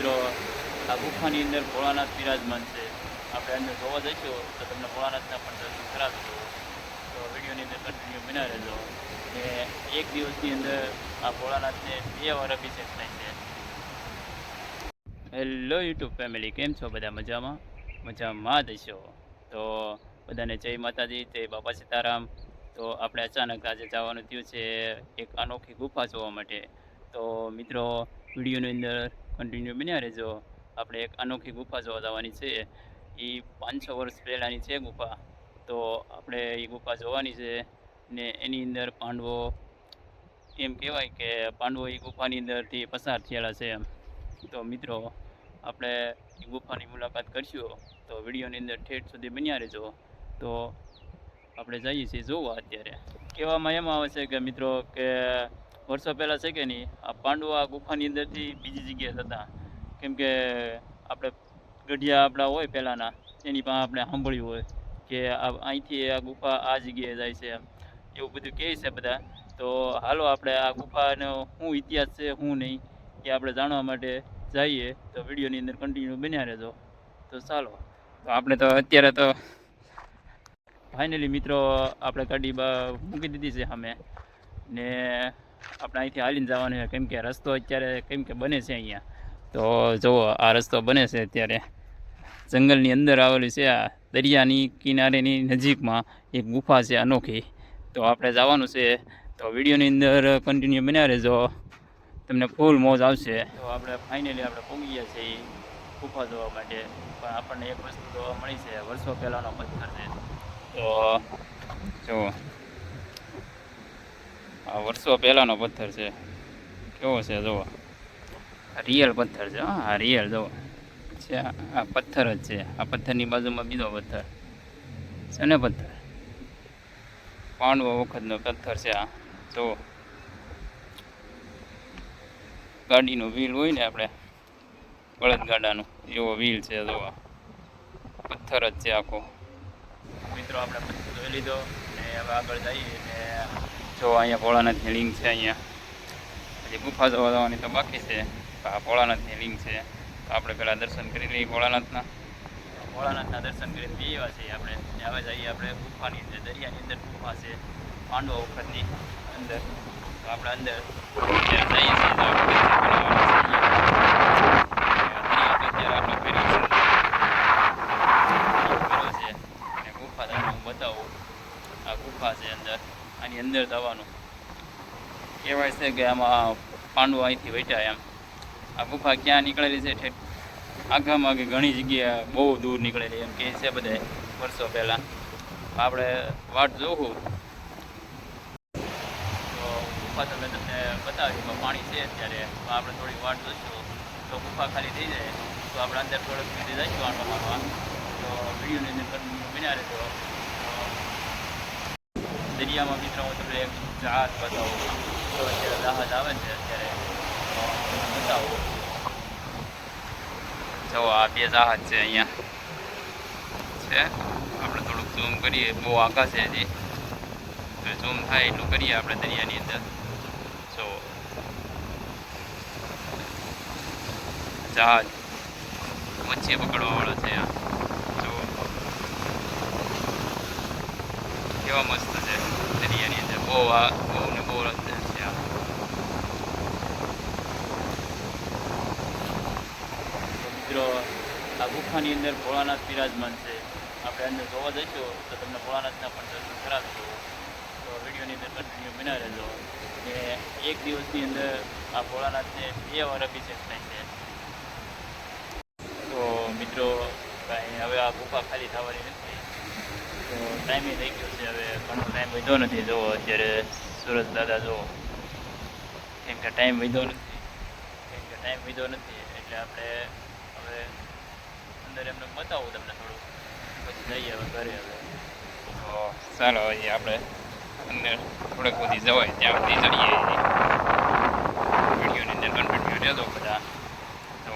મિત્રો, આ ગુફાની અંદર ભોળાનાથ બિરાજમાન છે. આપણે અંદર જોવા જઈશું, તો તમને ભોળાનાથના પણ દર્શન કરાવીશું તો વિડીયોની અંદર કન્ટિન્યુ બના રહેજો. ને એક દિવસની અંદર આ ભોળાનાથને બે વાર અભિષેક થાય છે. હેલો યુટ્યુબ ફેમિલી કેમ છો બધા મજામાં? મજામાં દેશો તો બધાને જય માતાજી, જય બાપા સીતારામ. તો આપણે અચાનક આજે જવાનું થયું છે એક અનોખી ગુફા જોવા માટે. તો મિત્રો, વિડીયોની અંદર કન્ટિન્યુ બન્યા રહેજો. આપણે એક અનોખી ગુફા જોવા જવાની છે. એ પાંચસો વર્ષ પહેલાંની છે ગુફા. તો આપણે એ ગુફા જોવાની છે ને એની અંદર પાંડવો એમ કહેવાય કે પાંડવો એ ગુફાની અંદરથી પસાર થયેલા છે એમ. તો મિત્રો, આપણે એ ગુફાની મુલાકાત કરશું. તો વિડીયોની અંદર ઠેઠ સુધી બન્યા રહેજો. તો આપણે જઈએ છીએ જોવા અત્યારે. કહેવામાં એમ આવે છે કે મિત્રો કે વર્ષો પહેલાં છે કે નહીં, આ પાંડવો આ ગુફાની અંદરથી બીજી જગ્યાએ જતા. કેમ કે આપણે ગઢિયા આપણા હોય પહેલાંના, એની પાસે આપણે સાંભળ્યું હોય કે આ અહીંથી આ ગુફા આ જગ્યાએ જાય છે એવું બધું કહે છે બધા. તો હાલો આપણે આ ગુફાનો શું ઇતિહાસ છે, શું નહીં, એ આપણે જાણવા માટે જઈએ. તો વિડીયોની અંદર કન્ટિન્યુ બન્યા રહેજો. તો ચાલો. તો આપણે તો અત્યારે તો ફાઇનલી મિત્રો આપણે ગાડી મૂકી દીધી છે સામે. ને આપણે અહીંથી હાલીને જવાનું છે. કેમ કે રસ્તો અત્યારે કેમ કે બને છે અહીંયા. તો જુઓ, આ રસ્તો બને છે અત્યારે. જંગલની અંદર આવેલી છે આ દરિયાની કિનારેની નજીકમાં એક ગુફા છે અનોખી. તો આપણે જવાનું છે. તો વિડીયોની અંદર કન્ટિન્યુ બન્યા રહેજો. તમને ફૂલ મોજ આવશે. તો આપણે ફાઇનલી આપણે પહોંચી ગયા છીએ ગુફા જોવા માટે. પણ આપણને એક વસ્તુ જોવા મળી છે. વર્ષો પહેલાંનો પથ્થર છે. તો જુઓ. આ વર્ષો પહેલાંનો પથ્થર છે. કેવો છે જુઓ રિયલ પથ્થર છે, હા રિયલ જુઓ છે, આ પથ્થર જ છે. આ પથ્થરની બાજુમાં બીજો પથ્થર. છે ને પથ્થર? પાંડવો વખતનો પથ્થર છે આ. જુઓ ગાડીનું વ્હીલ હોય ને આપણે બળદગાડાનું એવો વ્હીલ છે જુઓ પથ્થર જ છે આખો. મિત્રો, આપણે પથ્થર જોઈ લીધો ને હવે આગળ જઈએ ને જો અહીંયા ભોળાનાથની લિંક છે અહીંયા. પછી ગુફા જોવા જવાની તો બાકી છે. આ ભોળાનાથની લિંક છે. તો આપણે પહેલાં દર્શન કરી લઈએ ભોળાનાથના. ભોળાનાથના દર્શન કરીને બે એવા છીએ આપણે. હવે જઈએ આપણે ગુફાની અંદર, દરિયાની અંદર ગુફા છે. પાંડવો વખતની અંદર. તો આપણે અંદર જઈએ છીએ તો આપણે દરિયા તો અત્યારે આટલો ફેર્યો છે ફેર્યો છે અને ગુફા તમને હું બતાવું આ ગુફા છે અંદર આની અંદર જવાનું કહેવાય છે કે આમાં પાંડવો અહીંથી વેઠ્યા એમ. આ ગુફા ક્યાં નીકળેલી છે ઠેઠ? આગામાં કે ઘણી જગ્યાએ બહુ દૂર નીકળેલી એમ કહે છે બધા વર્ષો પહેલાં. આપણે વાટ જોવું તો ગુફા તમે તમને બતાવી, એમાં પાણી છે અત્યારે. આપણે થોડી વાટ જોઈશું તો ગુફા ખાલી થઈ જાય, તો આપણે અંદર થોડોક સુધી જઈશું આટો મારવા. તો વિડીયોની અંદર બન્યા રહેજો. તો દરિયામાં મિત્રો તમને એક જહાજ બતાવું. અહીંયા. છે? આપણે થોડુંક ઝૂમ કરીએ. બહુ આકાશ છે હજી. તો ઝૂમ થાય એટલું કરીએ આપણે દરિયાની અંદર. જો. જહાજ. મચ્છી પકડવાવાળા છે આ. જો. કેવા મસ્ત છે દરિયાની અંદર. બહુ આ, બહુ ને બહુ રસ્તે છે આ તો મિત્રો આ ગુફાની અંદર ભોળાનાથ બિરાજમાન છે. આપણે અંદર જોવા જઈશું તો તમને ભોળાનાથના પણ દર્શન કરાવીશું. તો વિડીયોની અંદર કન્ટિન્યુ બના રહેજો. ને એક દિવસની અંદર આ ભોળાનાથને બે વાર અભિષેક થાય છે. તો મિત્રો, કાંઈ હવે આ ગુફા ખાલી થવાની નથી. તો ટાઈમે થઈ ગયો છે હવે. ઘણો ટાઈમ વધ્યો નથી. જુઓ અત્યારે સુરત દાદા જુઓ કેમ કે ટાઈમ વધ્યો નથી. કેમ કે ટાઈમ વધ્યો નથી. એટલે આપણે હવે અંદર એમને બતાવું તમને થોડું પછી જઈએ હવે ઘરે હવે. ચાલો હજી આપણે અંદર થોડેક બધી જવાય ત્યાં સુધી ચડીએ. વિડીયોની અંદર કન્ટિન્યુ રહેજો બધા. તો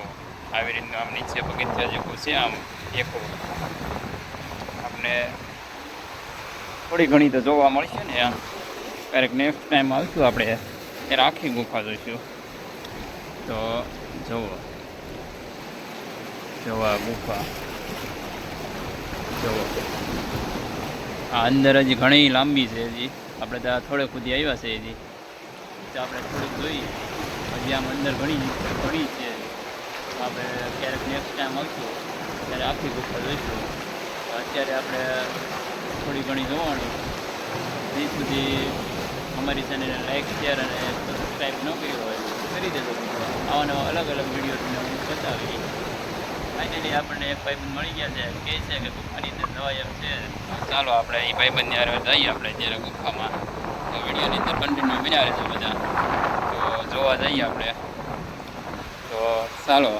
આવી રીતનું આમ નીચે પગથિયા જેવું છે, આમ એક આપણે થોડી ઘણી તો જોવા મળશે ને આમ ક્યારેક નેક્સ્ટ ટાઈમ આવશું આપણે. ત્યારે આખી ગુફા જોઈશું. તો જુઓ. જોવા ગુફા જોવો આ અંદર હજી ઘણી લાંબી છે હજી. આપણે ત્યાં થોડે સુધી આવ્યા છે હજી. આપણે થોડુંક જોઈએ. હજી આમ અંદર ઘણી ઘણી છે. આપણે ક્યારેક નેક્સ્ટ ટાઈમ આવશું, ત્યારે આખી ગુફા જોઈશું. અત્યારે આપણે થોડી ઘણી જોવાનું. ત્યાં સુધી અમારી ચેનલને લાઈક શેર અને સબસ્ક્રાઈબ ન કર્યું હોય કરી દેજો. આવા નવા અલગ અલગ વીડિયો ફાઇનલી આપણને એક ભાઈબંધ મળી ગયા છે કહે છે કે ગુફાની અંદર જવાય એમ છે. ચાલો આપણે એ ભાઈબંધની હારે જઈએ આપણે અત્યારે ગુફામાં. તો વિડીયોની અંદર કન્ટિન્યુ બન્યા છે બધા. તો જોવા જઈએ આપણે. તો ચાલો.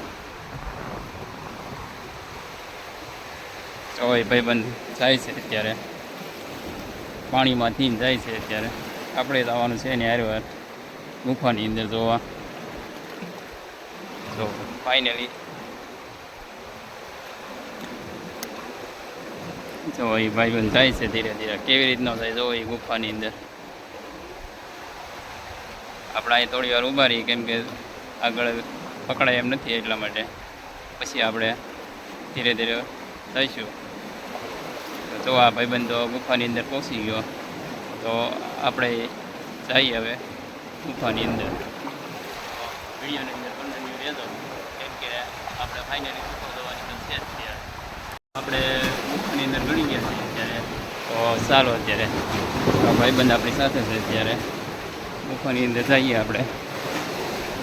તો એ ભાઈબંધ જાય છે અત્યારે. પાણીમાંથી જાય છે અત્યારે. આપણે જવાનું છે ને હારે ગુફાની અંદર જોવા. જો ફાઇનલી જો એ ભાઈબંધ જાય છે ધીરે ધીરે. કેવી રીતનો થાય જો એ ગુફાની અંદર. આપણે અહીં થોડી વાર ઊભા રહીએ, કેમ કે આગળ પકડાય એમ નથી એટલા માટે. પછી આપણે ધીરે ધીરે જઈશું. તો આ ભાઈબંધ ગુફાની અંદર પહોંચી ગયો. તો આપણે જઈએ હવે ગુફાની અંદર. વિડીયોની અંદર કન્ટિન્યુ રહેતો કેમ કે આપણે ફાઇનલી આપણે ગુફાની અંદર ગણી ગયા છે અત્યારે. તો ચાલો અત્યારે. ભાઈબંધ આપણી સાથે છે અત્યારે. ગુફાની અંદર જઈએ આપણે.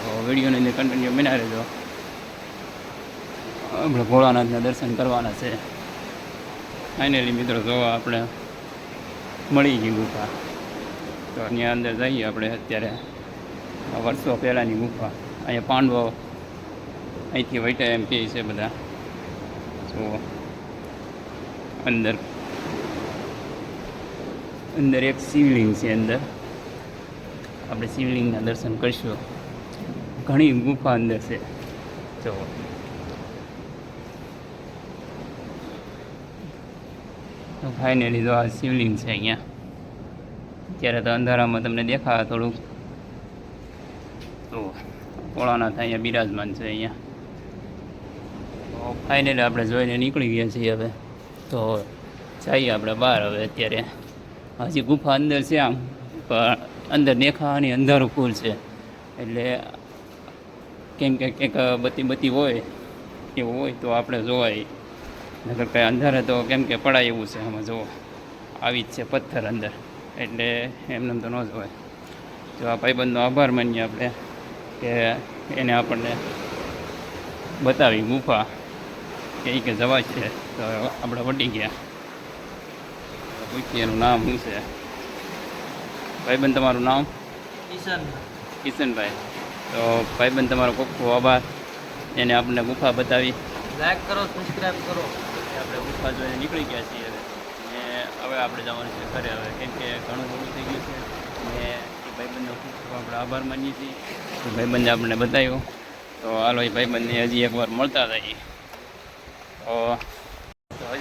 તો વિડીયોની અંદર કન્ટિન્યુ બના રહેજો. આપણે ભોળાનાથના દર્શન કરવાના છે. ફાઇનલી મિત્રો જોવા આપણે મળી ગઈ ગુફા. તો એની અંદર જઈએ આપણે અત્યારે. વર્ષો પહેલાંની ગુફા. અહીંયા પાંડવો અહીંથી વૈટા એમ કહે છે બધા. તો અંદર. અંદર એક શિવલિંગ છે અંદર. આપણે શિવલિંગના દર્શન કરીશું. ઘણી ગુફા અંદર છે. જો તો ફાઇનલી તો આ શિવલિંગ છે અહીંયા. અત્યારે તો અંધારામાં તમને દેખાવા થોડુંક. તો ભોળાનાથ અહીંયા બિરાજમાન છે અહીંયા. ફાઇનલી આપણે જોઈને નીકળી ગયા છીએ હવે. તો જઈએ આપણે બહાર હવે અત્યારે. હજી ગુફા અંદર છે આમ, પણ અંદર દેખાવાની અંધારું ફૂલ છે. એટલે કેમ કે કંઈક બત્તી બત્તી હોય, એવું હોય તો આપણે જોવાય. નગર કંઈ અંધારે તો કેમ કે પડાય એવું છે આમાં જુઓ આવી જ છે પથ્થર અંદર, એટલે એમને તો ન જોવાય. જો આ ભાઈબંધનો આભાર માનીએ આપણે કે એને આપણને બતાવી ગુફા. કે જવા છે. તો આપણે વટી ગયા. પૂછીએ એનું નામ શું છે? ભાઈબંધ તમારું નામ? કિશન કિશનભાઈ. તો ભાઈબંધ તમારો ખૂબ ખૂબ આભાર. એને આપણને ગુફા બતાવી. લાઈક કરો સબસ્ક્રાઈબ કરો. આપણે ગુફા જોઈને નીકળી ગયા છીએ હવે. ને હવે આપણે જવાનું છે ઘરે હવે. કેમ કે ઘણું બધું થઈ ગયું છે. ને ભાઈબંધનો ખૂબ ખૂબ આપણે આભાર માનીએ છીએ. તો ભાઈબંધે આપણને બતાવ્યું. તો હાલો એ ભાઈબંધને હજી એકવાર મળતા જઈએ તો તો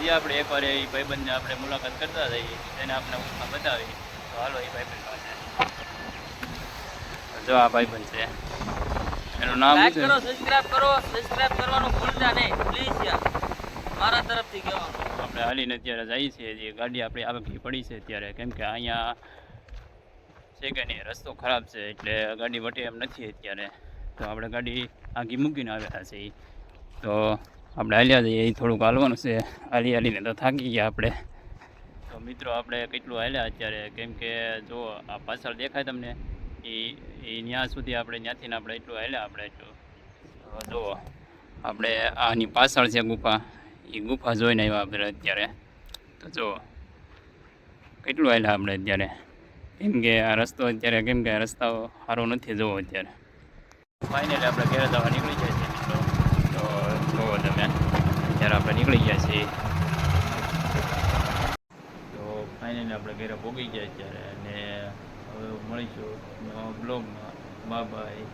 હજી આપણે એકવાર એ ભાઈબંધને આપણે મુલાકાત કરતા જઈએ તેને આપણે ગુફા બતાવીએ. તો હાલો એ ભાઈબંધ પાસે જો આ ભાઈબંધ છે. એનું નામ લાઈક કરો સબસ્ક્રાઇબ કરો. સબસ્ક્રાઇબ કરવાનું ભૂલતા નહીં. પ્લીઝ યાર. મારા તરફથી કહેવાનું. આપણે હાલીને અત્યારે જઈએ છીએ. જે ગાડી આપણી આગળ પડી છે અત્યારે. કેમ કે અહીંયા છે કે નહીં રસ્તો ખરાબ છે એટલે ગાડી વટે એમ નથી અત્યારે. તો આપણે ગાડી આગી મૂકીને આવેલા છે તો આપણે હાલ્યા જઈએ એ થોડુંક હાલવાનું છે. હાલી હાલીને તો થાકી ગયા આપણે. તો મિત્રો, આપણે કેટલું હાલ્યા અત્યારે? કેમ કે જો આ પાછળ દેખાય તમને, એ એ ત્યાં સુધી આપણે ત્યાંથી આપણે એટલું હાલ્યા આપણે એટલું જુઓ આપણે આની પાછળ છે ગુફા. એ ગુફા જોઈને આવ્યા આપણે અત્યારે. તો જુઓ કેટલું હાલ્યા આપણે અત્યારે? કેમ કે આ રસ્તો અત્યારે, કેમ કે રસ્તાઓ સારો નથી જવો અત્યારે. ફાઇનલી આપણે ઘેર જવા નીકળી જાય તો જુઓ તમે અત્યારે આપણે નીકળી ગયા છીએ. તો ફાઇનલી આપણે ઘરે ભોગી ગયા અત્યારે અને હવે મળીશું બ્લોગમાં બાય બાય